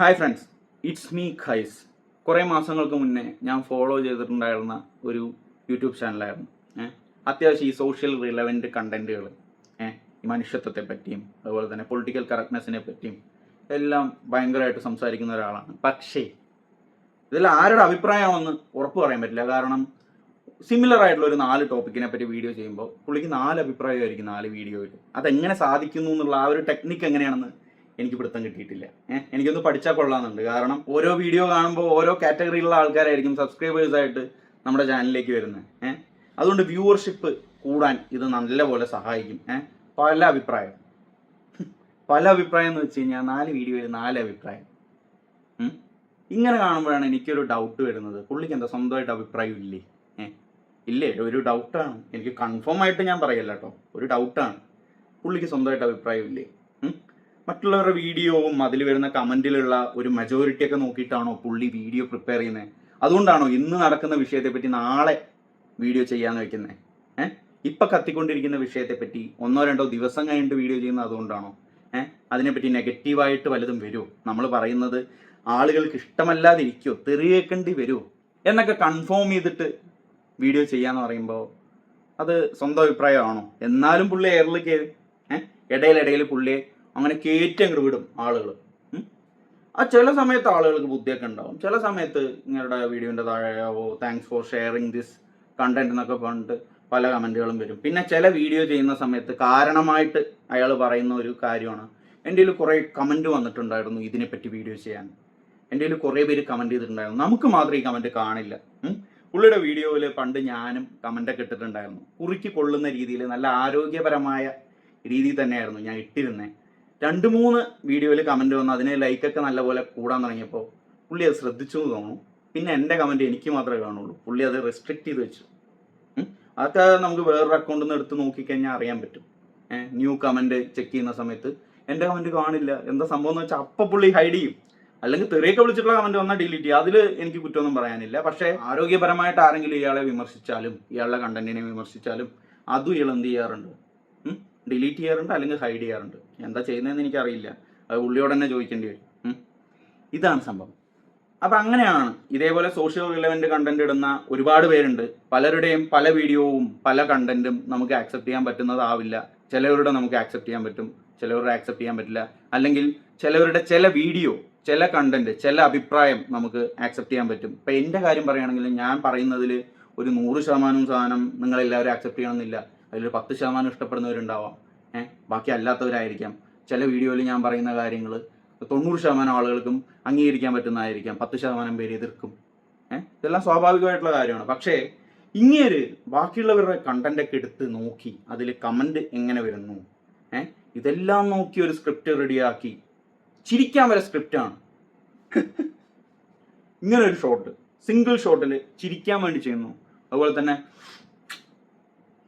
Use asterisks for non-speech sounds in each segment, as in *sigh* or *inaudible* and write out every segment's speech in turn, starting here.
Hi friends it's me Khais കുറേ മാസങ്ങൾക്ക് മുന്നേ ഞാൻ ഫോളോ ചെയ്തിട്ടുണ്ടായിരുന്ന ഒരു യൂട്യൂബ് ചാനലായിരുന്നു ഏഹ് അത്യാവശ്യം ഈ സോഷ്യൽ റിലവന്റ് കണ്ടന്റുകൾ ഏഹ് ഈ മനുഷ്യത്വത്തെ പറ്റിയും അതുപോലെ തന്നെ പൊളിറ്റിക്കൽ കറക്റ്റ്നെസ്സിനെ പറ്റിയും എല്ലാം ഭയങ്കരമായിട്ട് സംസാരിക്കുന്ന ഒരാളാണ്. പക്ഷേ ഇതിൽ ആരുടെ അഭിപ്രായമാണെന്ന് ഉറപ്പ് പറയാൻ പറ്റില്ല. കാരണം സിമിലർ ആയിട്ടുള്ള ഒരു നാല് ടോപ്പിക്കിനെ പറ്റി വീഡിയോ ചെയ്യുമ്പോൾ പുള്ളിക്ക് നാല് അഭിപ്രായമായിരിക്കും നാല് വീഡിയോയിൽ അതെങ്ങനെ സാധിക്കുന്നു എന്നുള്ള ആ ഒരു ടെക്നിക്ക് എങ്ങനെയാണെന്ന് എനിക്ക് പിടുത്തം കിട്ടിയിട്ടില്ല. എനിക്കൊന്ന് പഠിച്ചാൽ കൊള്ളാമെന്നുണ്ട്. കാരണം ഓരോ വീഡിയോ കാണുമ്പോൾ ഓരോ കാറ്റഗറിയിലുള്ള ആൾക്കാരായിരിക്കും സബ്സ്ക്രൈബേഴ്സ് ആയിട്ട് നമ്മുടെ ചാനലിലേക്ക് വരുന്നത്. ഏഹ് അതുകൊണ്ട് വ്യൂവർഷിപ്പ് കൂടാൻ ഇത് നല്ലപോലെ സഹായിക്കും. ഏഹ് പല അഭിപ്രായം. പല അഭിപ്രായം എന്ന് വെച്ച് കഴിഞ്ഞാൽ നാല് വീഡിയോയിൽ നാല് അഭിപ്രായം. ഇങ്ങനെ കാണുമ്പോഴാണ് എനിക്കൊരു ഡൗട്ട് വരുന്നത്. പുള്ളിക്ക് എന്താ സ്വന്തമായിട്ട് അഭിപ്രായം ഇല്ലേ? ഏഹ് ഇല്ലേ ഒരു ഡൗട്ടാണ് എനിക്ക് കൺഫേം ആയിട്ട് ഞാൻ പറയല്ല ഒരു ഡൗട്ടാണ് പുള്ളിക്ക് സ്വന്തമായിട്ട് അഭിപ്രായം ഇല്ലേ? മറ്റുള്ളവരുടെ വീഡിയോവും അതിൽ വരുന്ന കമന്റിലുള്ള ഒരു മെജോറിറ്റി ഒക്കെ നോക്കിയിട്ടാണോ പുള്ളി വീഡിയോ പ്രിപ്പയർ ചെയ്യുന്നത് അതുകൊണ്ടാണോ ഇന്ന് നടക്കുന്ന വിഷയത്തെ പറ്റി നാളെ വീഡിയോ ചെയ്യാന്ന് വെക്കുന്നത് ഏഹ് ഇപ്പൊ കത്തിക്കൊണ്ടിരിക്കുന്ന വിഷയത്തെ പറ്റി ഒന്നോ രണ്ടോ ദിവസം കഴിഞ്ഞിട്ട് വീഡിയോ ചെയ്യുന്നത് അതുകൊണ്ടാണോ? ഏഹ് അതിനെപ്പറ്റി നെഗറ്റീവായിട്ട് വല്ലതും വരുമോ നമ്മൾ പറയുന്നത് ആളുകൾക്ക് ഇഷ്ടമല്ലാതിരിക്കുമോ തെറിയേക്കേണ്ടി വരുമോ എന്നൊക്കെ കൺഫേം ചെയ്തിട്ട് വീഡിയോ ചെയ്യാന്ന് പറയുമ്പോൾ അത് സ്വന്തം അഭിപ്രായമാണോ? എന്നാലും പുള്ളി എയറിൽ കയറി ഏഹ് ഇടയിലിടയിൽ പുള്ളിയെ അങ്ങനെ കയറ്റി അങ്ങോട്ട് വിടും ആളുകൾ ആ ചില സമയത്ത് ആളുകൾക്ക് ബുദ്ധിയൊക്കെ ഉണ്ടാവും. ചില സമയത്ത് നിങ്ങളുടെ വീഡിയോന്റെ താഴെയാവോ thanks for sharing this content എന്നൊക്കെ പറഞ്ഞിട്ട് പല കമന്റുകളും വരും. പിന്നെ ചില വീഡിയോ ചെയ്യുന്ന സമയത്ത് കാരണമായിട്ട് അയാൾ പറയുന്ന ഒരു കാര്യമാണ്. എന്റെ കയ്യിൽ കുറേ കമന്റ് വന്നിട്ടുണ്ടായിരുന്നു ഇതിനെപ്പറ്റി വീഡിയോ ചെയ്യാൻ. എന്റെ കയ്യിൽ കുറേ പേര് കമന്റ് ചെയ്തിട്ടുണ്ടായിരുന്നു. നമുക്ക് മാത്രം ഈ കമന്റ് കാണില്ല. പുള്ളിയുടെ വീഡിയോയിൽ പണ്ട് ഞാനും കമന്റൊക്കെ ഇട്ടിട്ടുണ്ടായിരുന്നു. കുറുക്കി കൊള്ളുന്ന രീതിയിൽ നല്ല ആരോഗ്യപരമായ രീതിയിൽ തന്നെയായിരുന്നു ഞാൻ ഇട്ടിരുന്നത് രണ്ട് മൂന്ന് വീഡിയോയിൽ കമന്റ് വന്നു. അതിന് ലൈക്കൊക്കെ നല്ലപോലെ കൂടാൻ തുടങ്ങിയപ്പോൾ പുള്ളി അത് ശ്രദ്ധിച്ചു എന്ന് തോന്നുന്നു. പിന്നെ എന്റെ കമന്റ് എനിക്ക് മാത്രമേ കാണുള്ളൂ. പുള്ളി അത് റെസ്ട്രിക്ട് ചെയ്ത് വെച്ചു. അതൊക്കെ നമുക്ക് വേറൊരു അക്കൗണ്ടിൽ നിന്ന് എടുത്ത് നോക്കിക്കഴിഞ്ഞാൽ അറിയാൻ പറ്റും. ന്യൂ കമന്റ് ചെക്ക് ചെയ്യുന്ന സമയത്ത് എന്റെ കമന്റ് കാണില്ല. എന്താ സംഭവം എന്ന് വെച്ചാൽ അപ്പം പുള്ളി ഹൈഡ് ചെയ്യും. അല്ലെങ്കിൽ തെറിയൊക്കെ വിളിച്ചിട്ടുള്ള കമന്റ് വന്നാൽ ഡിലീറ്റ് ചെയ്യും. അതിൽ എനിക്ക് കുറ്റമൊന്നും പറയാനില്ല. പക്ഷേ ആരോഗ്യപരമായിട്ട് ആരെങ്കിലും ഇയാളെ വിമർശിച്ചാലും ഇയാളുടെ കണ്ടന്റിനെ വിമർശിച്ചാലും അതും ഇയാൾ എന്ത് ചെയ്യാറുണ്ട്? ഡിലീറ്റ് ചെയ്യാറുണ്ട് അല്ലെങ്കിൽ ഹൈഡ് ചെയ്യാറുണ്ട്. എന്താ ചെയ്യുന്നതെന്ന് എനിക്കറിയില്ല. അത് പുള്ളിയോട് തന്നെ ചോദിക്കേണ്ടി വരും. ഇതാണ് സംഭവം. അപ്പം അങ്ങനെയാണ് ഇതേപോലെ സോഷ്യൽ റിലവന്റ് കണ്ടന്റ് ഇടുന്ന ഒരുപാട് പേരുണ്ട്. പലരുടെയും പല വീഡിയോവും പല കണ്ടന്റും നമുക്ക് ആക്സെപ്റ്റ് ചെയ്യാൻ പറ്റുന്നതാവില്ല. ചിലവരുടെ നമുക്ക് ആക്സെപ്റ്റ് ചെയ്യാൻ പറ്റും ചിലവരുടെ ആക്സെപ്റ്റ് ചെയ്യാൻ പറ്റില്ല. അല്ലെങ്കിൽ ചിലവരുടെ ചില വീഡിയോ ചില കണ്ടന്റ് ചില അഭിപ്രായം നമുക്ക് ആക്സെപ്റ്റ് ചെയ്യാൻ പറ്റും. ഇപ്പം എന്റെ കാര്യം പറയുകയാണെങ്കിൽ ഞാൻ പറയുന്നതിൽ ഒരു നൂറ് ശതമാനം സാധനം നിങ്ങളെല്ലാവരും ആക്സെപ്റ്റ് ചെയ്യണമെന്നില്ല. അതിലൊരു പത്ത് ശതമാനം ഇഷ്ടപ്പെടുന്നവരുണ്ടാവാം. ബാക്കി അല്ലാത്തവരായിരിക്കാം ചില വീഡിയോയിൽ ഞാൻ പറയുന്ന കാര്യങ്ങൾ തൊണ്ണൂറ് ശതമാനം ആളുകൾക്കും അംഗീകരിക്കാൻ പറ്റുന്നതായിരിക്കാം. പത്ത് ശതമാനം പേര് എതിർക്കും. ഏഹ് ഇതെല്ലാം സ്വാഭാവികമായിട്ടുള്ള കാര്യമാണ്. പക്ഷേ ഇങ്ങേര് ബാക്കിയുള്ളവരുടെ കണ്ടന്റൊക്കെ എടുത്ത് നോക്കി അതിൽ കമന്റ് എങ്ങനെ വരുന്നു? ഇതെല്ലാം നോക്കി ഒരു സ്ക്രിപ്റ്റ് റെഡിയാക്കി ചിരിക്കാൻ വരെ സ്ക്രിപ്റ്റാണ് *laughs* ഇങ്ങനെ ഒരു ഷോട്ട് സിംഗിൾ ഷോട്ടിൽ ചിരിക്കാൻ വേണ്ടി ചെയ്യുന്നു. അതുപോലെ തന്നെ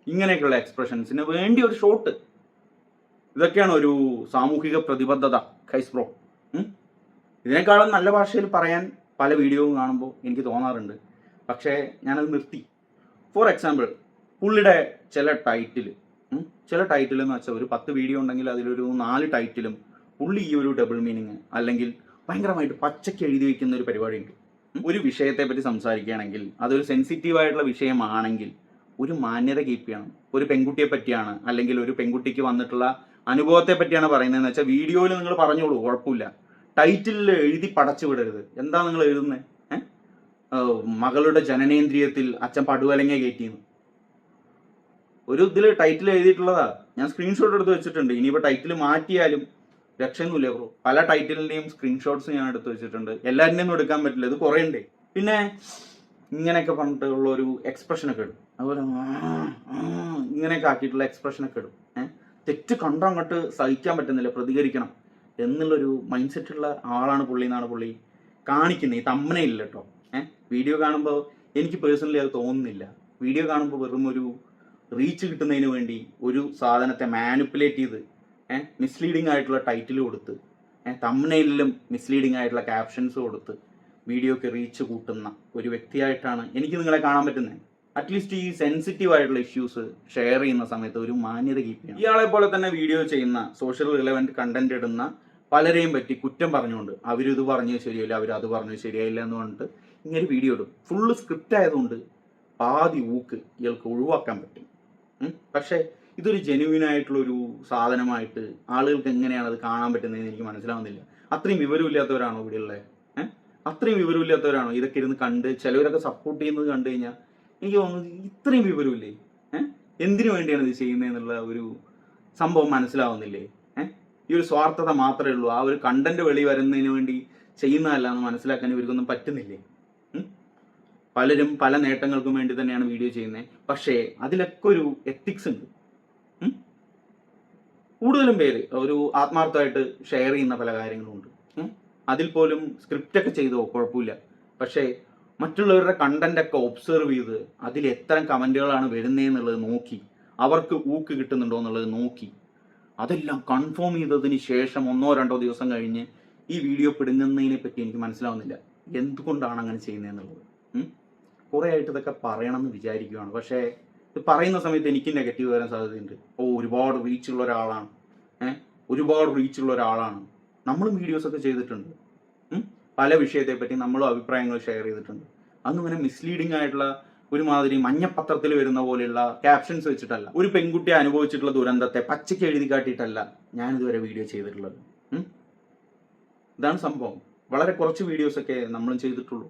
ഇങ്ങനെയൊക്കെയുള്ള എക്സ്പ്രഷൻസിന് വേണ്ടി ഒരു ഷോട്ട് ഇതൊക്കെയാണ് ഒരു സാമൂഹിക പ്രതിബദ്ധത. ഖൈസ് ബ്രോ? ഇതിനേക്കാളും നല്ല ഭാഷയിൽ പറയാൻ പല വീഡിയോയും കാണുമ്പോൾ എനിക്ക് തോന്നാറുണ്ട്. പക്ഷേ ഞാനത് നിർത്തി. ഫോർ എക്സാമ്പിൾ പുള്ളിയുടെ ചില ടൈറ്റിൽ ചില ടൈറ്റിൽ എന്ന് വെച്ചാൽ ഒരു പത്ത് വീഡിയോ ഉണ്ടെങ്കിൽ അതിലൊരു നാല് ടൈറ്റിലും പുള്ളി ഈ ഒരു ഡബിൾ മീനിങ് അല്ലെങ്കിൽ ഭയങ്കരമായിട്ട് പച്ചയ്ക്ക് എഴുതി വയ്ക്കുന്ന ഒരു പരിപാടിയുണ്ട്? ഒരു വിഷയത്തെ പറ്റി സംസാരിക്കുകയാണെങ്കിൽ അതൊരു സെൻസിറ്റീവായിട്ടുള്ള വിഷയമാണെങ്കിൽ ഒരു മാന്യത കീപ്പ് ചെയ്യണം. ഒരു പെൺകുട്ടിയെ പറ്റിയാണ് അല്ലെങ്കിൽ ഒരു പെൺകുട്ടിക്ക് വന്നിട്ടുള്ള അനുഭവത്തെ പറ്റിയാണ് പറയുന്നത് എന്ന് വെച്ചാൽ വീഡിയോയിൽ നിങ്ങൾ പറഞ്ഞോളൂ കുഴപ്പമില്ല. ടൈറ്റിലിൽ എഴുതി പടച്ചു വിടരുത്. എന്താ നിങ്ങൾ എഴുതുന്നത് മകളുടെ ജനനേന്ദ്രിയത്തിൽ അച്ഛൻ പടുവലങ്ങ കയറ്റിയെന്ന്. ഒരു ഇതിൽ ടൈറ്റിൽ എഴുതിയിട്ടുള്ളതാ. ഞാൻ സ്ക്രീൻഷോട്ട് എടുത്ത് വെച്ചിട്ടുണ്ട്. ഇനിയിപ്പോൾ ടൈറ്റിൽ മാറ്റിയാലും രക്ഷയൊന്നുമില്ല ബ്രോ പല ടൈറ്റിലിന്റെയും സ്ക്രീൻഷോട്ട്സ് ഞാൻ എടുത്ത് വെച്ചിട്ടുണ്ട്. എല്ലാവരുടെയും ഒന്നും എടുക്കാൻ പറ്റില്ല. ഇത് കുറേ ഉണ്ട് പിന്നെ ഇങ്ങനെയൊക്കെ പറഞ്ഞിട്ടുള്ള ഒരു എക്സ്പ്രഷൻ ഒക്കെ ഇടും. അതുപോലെ ഇങ്ങനെയൊക്കെ ആക്കിയിട്ടുള്ള എക്സ്പ്രഷൻ ഒക്കെ ഇടും. ഏഹ് തെറ്റ് കണ്ടോ അങ്ങോട്ട് സഹിക്കാൻ പറ്റുന്നില്ല പ്രതികരിക്കണം എന്നുള്ളൊരു മൈൻഡ് സെറ്റുള്ള ആളാണ് പുള്ളി എന്നാണ് പുള്ളി കാണിക്കുന്നത് ഈ തമ്മനയില്ല കേട്ടോ ഏഹ് വീഡിയോ കാണുമ്പോൾ എനിക്ക് പേഴ്സണലി അത് തോന്നുന്നില്ല. വീഡിയോ കാണുമ്പോൾ വെറും ഒരു റീച്ച് കിട്ടുന്നതിന് വേണ്ടി ഒരു സാധനത്തെ മാനിപ്പുലേറ്റ് ചെയ്ത് ഏഹ് മിസ്ലീഡിംഗ് ആയിട്ടുള്ള ടൈറ്റിൽ കൊടുത്ത് ഏഹ് തമ്മനയിലും മിസ്ലീഡിംഗ് ആയിട്ടുള്ള ക്യാപ്ഷൻസ് കൊടുത്ത് വീഡിയോക്ക് റീച്ച് കൂട്ടുന്ന ഒരു വ്യക്തിയായിട്ടാണ് എനിക്ക് നിങ്ങളെ കാണാൻ പറ്റുന്നത് അറ്റ്ലീസ്റ്റ് ഈ സെൻസിറ്റീവ് ആയിട്ടുള്ള ഇഷ്യൂസ് ഷെയർ ചെയ്യുന്ന സമയത്ത് ഒരു മാന്യത കീപ്പ് ചെയ്യണം. ഇയാളെ പോലെ തന്നെ വീഡിയോ ചെയ്യുന്ന സോഷ്യൽ റിലവന്റ് കണ്ടന്റ് ഇടുന്ന പലരെയും പറ്റി കുറ്റം പറഞ്ഞുകൊണ്ട് അവരിത് പറഞ്ഞത് ശരിയല്ല അവർ അത് പറഞ്ഞത് ശരിയായില്ല എന്ന് പറഞ്ഞിട്ട് ഇങ്ങനെ വീഡിയോ ഇടും. ഫുള്ള് സ്ക്രിപ്റ്റ് ആയതുകൊണ്ട് പാതി ഊക്ക് ഇയാൾക്ക് ഒഴിവാക്കാൻ പറ്റും. പക്ഷേ ഇതൊരു ജെനുവിൻ ആയിട്ടുള്ളൊരു സാധനമായിട്ട് ആളുകൾക്ക് എങ്ങനെയാണ് അത് കാണാൻ പറ്റുന്നതെന്ന് എനിക്ക് മനസ്സിലാവുന്നില്ല. അത്രയും വിവരമില്ലാത്തവരാണോ ഇവിടെയുള്ളത് ഏഹ് അത്രയും വിവരമില്ലാത്തവരാണോ? ഇതൊക്കെ ഇരുന്ന് കണ്ട് ചിലവരൊക്കെ സപ്പോർട്ട് ചെയ്യുന്നത് കണ്ടു കഴിഞ്ഞാൽ എനിക്ക് തോന്നുന്നത് ഇത്രയും വിവരമില്ലേ? ഏഹ് എന്തിനു വേണ്ടിയാണ് ഇത് ചെയ്യുന്നത് എന്നുള്ള ഒരു സംഭവം മനസ്സിലാവുന്നില്ലേ? ഏഹ് ഈ ഒരു സ്വാർത്ഥത മാത്രമേ ഉള്ളൂ. ആ ഒരു കണ്ടന്റ് വെളി വരുന്നതിന് വേണ്ടി ചെയ്യുന്നതല്ല എന്ന് മനസ്സിലാക്കാൻ ഇവർക്കൊന്നും പറ്റുന്നില്ലേ? പലരും പല നേട്ടങ്ങൾക്കും വേണ്ടി തന്നെയാണ് വീഡിയോ ചെയ്യുന്നത്. പക്ഷേ അതിലൊക്കെ ഒരു എത്തിക്സ് ഉണ്ട്? കൂടുതലും പേര് ഒരു ആത്മാർത്ഥമായിട്ട് ഷെയർ ചെയ്യുന്ന പല കാര്യങ്ങളും ഉണ്ട്. അതിൽ പോലും സ്ക്രിപ്റ്റൊക്കെ ചെയ്തോ കുഴപ്പമില്ല. പക്ഷേ മറ്റുള്ളവരുടെ കണ്ടന്റ് ഒക്കെ ഒബ്സർവ് ചെയ്ത് അതിൽ എത്ര കമന്റുകളാണ് വരുന്നതെന്നുള്ളത് നോക്കി അവർക്ക് ഊക്ക് കിട്ടുന്നുണ്ടോ എന്നുള്ളത് നോക്കി. അതെല്ലാം കൺഫേം ചെയ്തതിന് ശേഷം ഒന്നോ രണ്ടോ ദിവസം കഴിഞ്ഞ് ഈ വീഡിയോ പിടുങ്ങുന്നതിനെ പറ്റി എനിക്ക് മനസ്സിലാവുന്നില്ല. എന്തുകൊണ്ടാണ് അങ്ങനെ ചെയ്യുന്നതെന്നുള്ളത്? കുറേ ആയിട്ട് ഇതൊക്കെ പറയണമെന്ന് വിചാരിക്കുകയാണ് പക്ഷേ ഇത് പറയുന്ന സമയത്ത് എനിക്ക് നെഗറ്റീവ് വരാൻ സാധ്യതയുണ്ട്. ഓ ഒരുപാട് റീച്ചുള്ള ഒരാളാണ്. ഏഹ് ഒരുപാട് റീച്ചുള്ള ഒരാളാണ്. നമ്മളും വീഡിയോസ് ഒക്കെ ചെയ്തിട്ടുണ്ട്? പല വിഷയത്തെ പറ്റി നമ്മളും അഭിപ്രായങ്ങൾ ഷെയർ ചെയ്തിട്ടുണ്ട്. അന്ന് ഇങ്ങനെ മിസ്ലീഡിംഗ് ആയിട്ടുള്ള ഒരുമാതിരി മഞ്ഞപ്പത്രത്തിൽ വരുന്ന പോലെയുള്ള ക്യാപ്ഷൻസ് വെച്ചിട്ടല്ല. ഒരു പെൺകുട്ടി അനുഭവിച്ചിട്ടുള്ള ദുരന്തത്തെ പച്ചയ്ക്ക് എഴുതി കാട്ടിയിട്ടല്ല ഞാൻ ഇതുവരെ വീഡിയോ ചെയ്തിട്ടുള്ളത്. ഇതാണ് സംഭവം. വളരെ കുറച്ച് വീഡിയോസൊക്കെ നമ്മളും ചെയ്തിട്ടുള്ളൂ.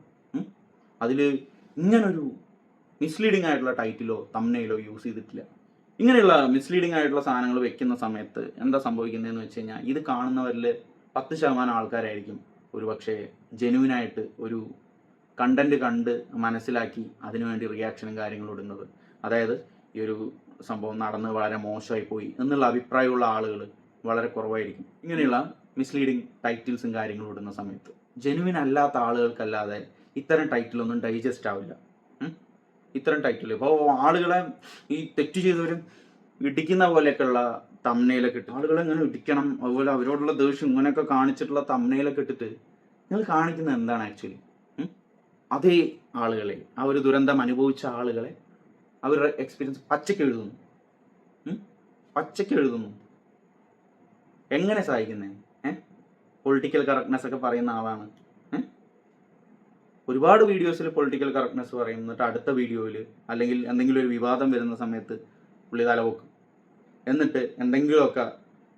അതിൽ ഇങ്ങനൊരു മിസ്ലീഡിംഗ് ആയിട്ടുള്ള ടൈറ്റിലോ തമ്മനയിലോ യൂസ് ചെയ്തിട്ടില്ല. ഇങ്ങനെയുള്ള മിസ്ലീഡിംഗ് ആയിട്ടുള്ള സാധനങ്ങൾ വെക്കുന്ന സമയത്ത് എന്താ സംഭവിക്കുന്നതെന്ന് വെച്ച് കഴിഞ്ഞാൽ ഇത് കാണുന്നവരിൽ പത്ത് ശതമാനം ആൾക്കാരായിരിക്കും ഒരു പക്ഷേ ജെനുവിനായിട്ട് ഒരു കണ്ടന്റ് കണ്ട് മനസ്സിലാക്കി അതിനുവേണ്ടി റിയാക്ഷനും കാര്യങ്ങളും ഇടുന്നത്. അതായത് ഈ ഒരു സംഭവം നടന്ന് വളരെ മോശമായി പോയി എന്നുള്ള അഭിപ്രായമുള്ള ആളുകൾ വളരെ കുറവായിരിക്കും. ഇങ്ങനെയുള്ള മിസ്ലീഡിങ് ടൈറ്റിൽസും കാര്യങ്ങളും ഇടുന്ന സമയത്ത്. ജെനുവിൻ അല്ലാത്ത ആളുകൾക്കല്ലാതെ ഇത്തരം ടൈറ്റിലൊന്നും ഡൈജസ്റ്റ് ആവില്ല? ഇത്തരം ടൈറ്റിൽ ഇപ്പോൾ ആളുകളെ ഈ തെറ്റ് ചെയ്തവരും ഇടിക്കുന്ന പോലെയൊക്കെയുള്ള തമ്മനയിലൊക്കെ ഇട്ട് ആളുകൾ ഇങ്ങനെ ഇടിക്കണം? അതുപോലെ അവരോടുള്ള ദേഷ്യം ഇങ്ങനെയൊക്കെ കാണിച്ചിട്ടുള്ള തമ്മനയിലൊക്കെ ഇട്ടിട്ട് നിങ്ങൾ കാണിക്കുന്നത് എന്താണ് ആക്ച്വലി അതേ ആളുകളെ ആ ഒരു ദുരന്തം അനുഭവിച്ച ആളുകളെ അവരുടെ എക്സ്പീരിയൻസ് പച്ചയ്ക്ക് എഴുതുന്നു. പച്ചയ്ക്ക് എഴുതുന്നു. എങ്ങനെ സഹായിക്കുന്നത് പൊളിറ്റിക്കൽ കറക്റ്റ്നെസ് ഒക്കെ പറയുന്ന ആളാണ്. ഒരുപാട് വീഡിയോസിൽ പൊളിറ്റിക്കൽ കറക്റ്റ്നെസ് പറയും. എന്നിട്ട് അടുത്ത വീഡിയോയിൽ അല്ലെങ്കിൽ എന്തെങ്കിലും ഒരു വിവാദം വരുന്ന സമയത്ത് പുള്ളി തലപൊക്കും എന്നിട്ട് എന്തെങ്കിലുമൊക്കെ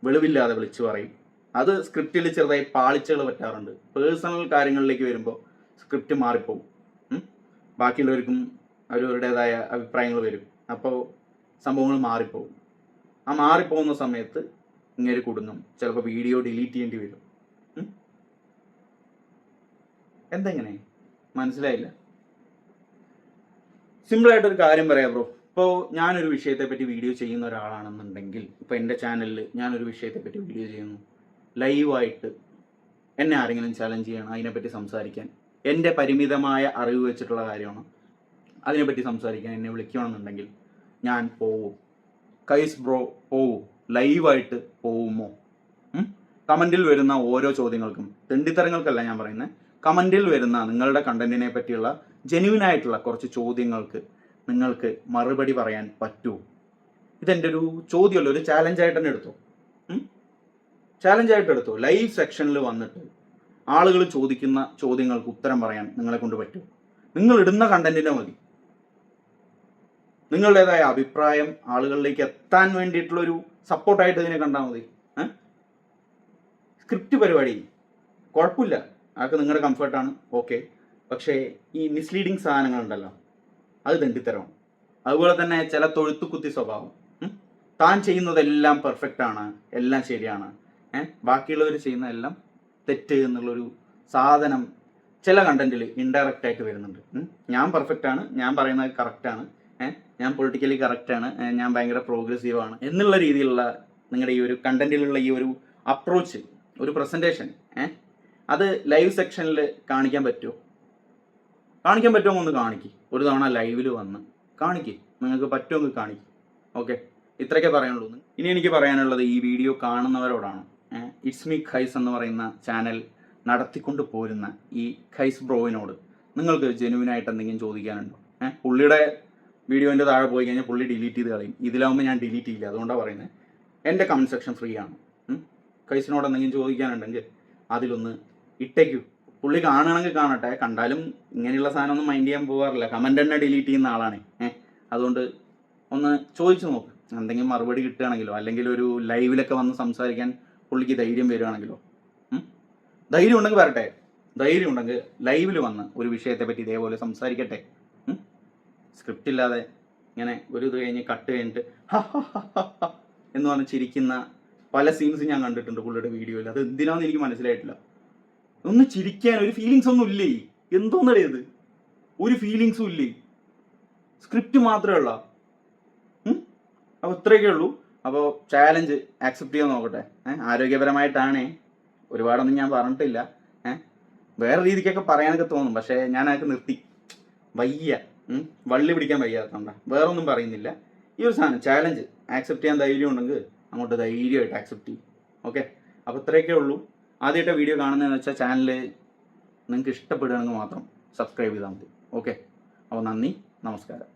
വെളിവില്ലാതെ വിളിച്ചു പറയും. അത് സ്ക്രിപ്റ്റിൽ ചെറുതായി പാളിച്ചകൾ പറ്റാറുണ്ട്. പേഴ്സണൽ കാര്യങ്ങളിലേക്ക് വരുമ്പോൾ സ്ക്രിപ്റ്റ് മാറിപ്പോവും. ബാക്കിയുള്ളവർക്കും അവരവരുടേതായ അഭിപ്രായങ്ങൾ വരും. അപ്പോൾ സംഭവങ്ങൾ മാറിപ്പോവും. ആ മാറിപ്പോകുന്ന സമയത്ത് ഇങ്ങനെ കുടുങ്ങും ചിലപ്പോൾ വീഡിയോ ഡിലീറ്റ് ചെയ്യേണ്ടി വരും? എന്തെങ്ങനെ? മനസ്സിലായില്ല. സിമ്പിളായിട്ടൊരു കാര്യം പറയാം ബ്രോ ഇപ്പോൾ ഞാനൊരു വിഷയത്തെ പറ്റി വീഡിയോ ചെയ്യുന്ന ഒരാളാണെന്നുണ്ടെങ്കിൽ ഇപ്പോൾ എന്റെ ചാനലിൽ ഞാനൊരു വിഷയത്തെ പറ്റി വീഡിയോ ചെയ്യുന്നു ലൈവായിട്ട് എന്നെ ആരെങ്കിലും ചലഞ്ച് ചെയ്യണം അതിനെപ്പറ്റി സംസാരിക്കാൻ. എന്റെ പരിമിതമായ അറിവ് വെച്ചിട്ടുള്ള കാര്യമാണ്. അതിനെപ്പറ്റി സംസാരിക്കാൻ എന്നെ വിളിക്കുകയാണെന്നുണ്ടെങ്കിൽ ഞാൻ പോവും. കൈസ് ബ്രോ പോവും. ലൈവായിട്ട് പോവുമോ? കമന്റിൽ വരുന്ന ഓരോ ചോദ്യങ്ങൾക്കും തെണ്ടിത്തരങ്ങൾക്കല്ല ഞാൻ പറയുന്നത് കമന്റിൽ വരുന്ന നിങ്ങളുടെ കണ്ടന്റിനെ പറ്റിയുള്ള ജെന്യൂൻ ആയിട്ടുള്ള കുറച്ച് ചോദ്യങ്ങൾക്ക് നിങ്ങൾക്ക് മറുപടി പറയാൻ പറ്റൂ. ഇതെന്റെ ഒരു ചോദ്യമല്ല ഒരു ചാലഞ്ചായിട്ട് തന്നെ എടുത്തോ. ചാലഞ്ചായിട്ട് എടുത്തു. ലൈവ് സെക്ഷനിൽ വന്നിട്ട് ആളുകൾ ചോദിക്കുന്ന ചോദ്യങ്ങൾക്ക് ഉത്തരം പറയാൻ നിങ്ങളെ കൊണ്ട് പറ്റൂ. നിങ്ങൾ ഇടുന്ന കണ്ടന്റിനെ മതി. നിങ്ങളുടേതായ അഭിപ്രായം ആളുകളിലേക്ക് എത്താൻ വേണ്ടിയിട്ടുള്ള ഒരു സപ്പോർട്ടായിട്ട് ഇതിനെ കണ്ടാൽ മതി. സ്ക്രിപ്റ്റ് പരിപാടി. കുഴപ്പമില്ല. അതൊക്കെ നിങ്ങളുടെ കംഫർട്ടാണ് ഓക്കെ പക്ഷേ ഈ മിസ്ലീഡിങ് സാധനങ്ങളുണ്ടല്ലോ. അത് തെണ്ടിത്തരമാണ്. അതുപോലെ തന്നെ ചില തൊഴുത്തുകുത്തി സ്വഭാവം. താൻ ചെയ്യുന്നതെല്ലാം പെർഫെക്റ്റ് ആണ്. എല്ലാം ശരിയാണ്. ഏഹ് ബാക്കിയുള്ളവർ ചെയ്യുന്നതെല്ലാം തെറ്റ് എന്നുള്ളൊരു സാധനം ചില കണ്ടന്റിൽ ഇൻഡയറക്റ്റ് ആയിട്ട് വരുന്നുണ്ട്. ഞാൻ പെർഫെക്റ്റ് ആണ്. ഞാൻ പറയുന്നത് കറക്റ്റ് ആണ്. ഞാൻ പൊളിറ്റിക്കലി കറക്റ്റ് ആണ്. ഞാൻ ഭയങ്കര പ്രോഗ്രസീവ് ആണ്. എന്നുള്ള രീതിയിലുള്ള നിങ്ങളുടെ ഈ ഒരു കണ്ടന്റിലുള്ള ഈ ഒരു അപ്രോച്ച് ഒരു പ്രസന്റേഷൻ ഏഹ് അത് ലൈവ് സെക്ഷനിൽ കാണിക്കാൻ പറ്റുമോ കാണിക്കാൻ പറ്റുമോ ഒന്ന് കാണിക്ക്. ഒരു തവണ ലൈവിൽ വന്ന് കാണിക്ക്. നിങ്ങൾക്ക് പറ്റുമെങ്കിൽ കാണിക്ക്. ഓക്കെ? ഇത്രയൊക്കെ പറയാനുള്ളൂ. ഇനി എനിക്ക് പറയാനുള്ളത് ഈ വീഡിയോ കാണുന്നവരോടാണ്. ഇറ്റ്സ് മീ ഖൈസ് എന്ന് പറയുന്ന ചാനൽ നടത്തിക്കൊണ്ട് പോരുന്ന ഈ ഖൈസ് ബ്രോവിനോട് നിങ്ങൾക്ക് ജെനുവിനായിട്ട് എന്തെങ്കിലും ചോദിക്കാനുണ്ടോ? ഏഹ് പുള്ളിയുടെ വീഡിയോന്റെ താഴെ പോയി കഴിഞ്ഞാൽ പുള്ളി ഡിലീറ്റ് ചെയ്ത് കളയും. ഇതിലാവുമ്പോൾ ഞാൻ ഡിലീറ്റ് ചെയ്യില്ല. അതുകൊണ്ടാണ് പറയുന്നത് എന്റെ കമന്റ് സെക്ഷൻ ഫ്രീ ആണ്. കൈസിനോട് എന്തെങ്കിലും ചോദിക്കാനുണ്ടെങ്കിൽ അതിലൊന്ന് ഇട്ടേക്കൂ. പുള്ളി കാണണമെങ്കിൽ കാണട്ടെ. കണ്ടാലും ഇങ്ങനെയുള്ള സാധനമൊന്നും മൈൻഡ് ചെയ്യാൻ പോകാറില്ല. കമന്റ് തന്നെ ഡിലീറ്റ് ചെയ്യുന്ന ആളാണ്. ഏഹ് അതുകൊണ്ട് ഒന്ന് ചോദിച്ചു നോക്ക്. എന്തെങ്കിലും മറുപടി കിട്ടുകയാണെങ്കിലോ അല്ലെങ്കിൽ ഒരു ലൈവിലൊക്കെ വന്ന് സംസാരിക്കാൻ പുള്ളിക്ക് ധൈര്യം വരികയാണെങ്കിലോ? ധൈര്യം ഉണ്ടെങ്കിൽ വരട്ടെ. ധൈര്യം ഉണ്ടെങ്കിൽ ലൈവിൽ വന്ന് ഒരു വിഷയത്തെ പറ്റി ഇതേപോലെ സംസാരിക്കട്ടെ. സ്ക്രിപ്റ്റ് ഇല്ലാതെ ഇങ്ങനെ ഒരു ഇത് കഴിഞ്ഞ് കട്ട് കഴിഞ്ഞിട്ട് എന്ന് പറഞ്ഞ് ചിരിക്കുന്ന പല സീൻസ് ഞാൻ കണ്ടിട്ടുണ്ട് പുള്ളിയുടെ വീഡിയോയിൽ അത് എന്തിനാന്ന് എനിക്ക് മനസ്സിലായിട്ടില്ല. ഒന്ന് ചിരിക്കാൻ ഒരു ഫീലിങ്സ് ഒന്നും ഇല്ലേ? എന്തോന്നറിയത് ഒരു ഫീലിങ്സും ഇല്ലേ? സ്ക്രിപ്റ്റ് മാത്രമേ ഉള്ള? അപ്പോൾ ഇത്രയൊക്കെ ഉള്ളൂ. അപ്പോൾ ചാലഞ്ച് ആക്സെപ്റ്റ് ചെയ്യാൻ നോക്കട്ടെ. ആരോഗ്യപരമായിട്ടാണേ. ഒരുപാടൊന്നും ഞാൻ പറഞ്ഞിട്ടില്ല. ഏഹ്? വേറെ രീതിക്കൊക്കെ പറയാനൊക്കെ തോന്നും. പക്ഷേ ഞാൻ അതൊക്കെ നിർത്തി. വയ്യ. വള്ളി പിടിക്കാൻ വയ്യാത്തണ്ട വേറെ ഒന്നും പറയുന്നില്ല. ഈ ഒരു സാധനം ചാലഞ്ച് ആക്സെപ്റ്റ് ചെയ്യാൻ ധൈര്യം ഉണ്ടെങ്കിൽ അങ്ങോട്ട് ധൈര്യമായിട്ട് ആക്സെപ്റ്റ് ചെയ്യും. ഓക്കെ അപ്പോൾ ഇത്രയൊക്കെ ഉള്ളൂ. ആദ്യമായിട്ട് വീഡിയോ കാണുന്നതെന്ന് വെച്ചാൽ ചാനൽ നിങ്ങൾക്ക് ഇഷ്ടപ്പെടുകയാണെങ്കിൽ മാത്രം സബ്സ്ക്രൈബ് ചെയ്താൽ മതി. ഓക്കെ അപ്പോൾ നന്ദി. നമസ്കാരം.